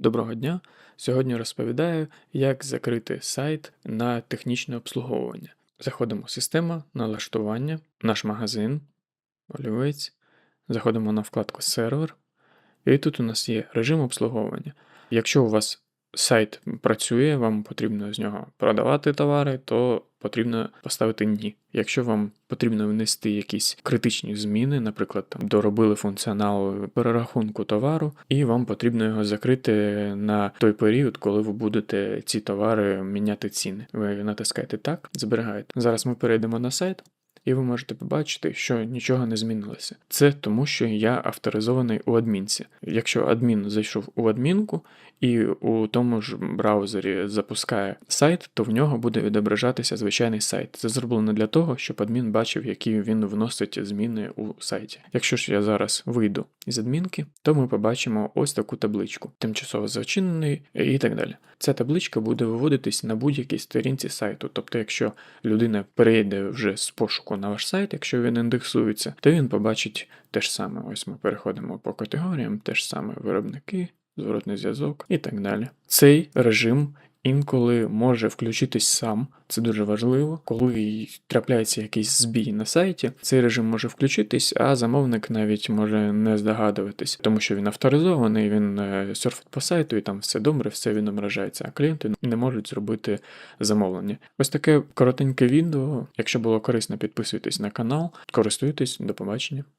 Доброго дня! Сьогодні розповідаю, як закрити сайт на технічне обслуговування. Заходимо в система, налаштування, наш магазин, олівець, заходимо на вкладку сервер, і тут у нас є режим обслуговування. Якщо у вас сайт працює, вам потрібно з нього продавати товари, то потрібно поставити ні. Якщо вам потрібно внести якісь критичні зміни, наприклад, там доробили функціонал перерахунку товару, і вам потрібно його закрити на той період, коли ви будете ці товари міняти ціни. Ви натискаєте так, зберігаєте. Зараз ми перейдемо на сайт. І ви можете побачити, що нічого не змінилося. Це тому, що я авторизований у адмінці. Якщо адмін зайшов у адмінку і у тому ж браузері запускає сайт, то в нього буде відображатися звичайний сайт. Це зроблено для того, щоб адмін бачив, які він вносить зміни у сайті. Якщо ж я зараз вийду із адмінки, то ми побачимо ось таку табличку: тимчасово зачинений і так далі. Ця табличка буде виводитись на будь-якій сторінці сайту. Тобто, якщо людина перейде вже з пошуку на ваш сайт, якщо він індексується, то він побачить те ж саме. Ось ми переходимо по категоріям, те ж саме виробники, зворотний зв'язок і так далі. Цей режим інколи може включитись сам. Це дуже важливо. Коли трапляється якийсь збій на сайті, цей режим може включитись, а замовник навіть може не здогадуватись, тому що він авторизований, він е, серфить по сайту, і там все добре, все відображається, а клієнти не можуть зробити замовлення. Ось таке коротеньке відео. Якщо було корисно, підписуйтесь на канал, користуйтесь, до побачення.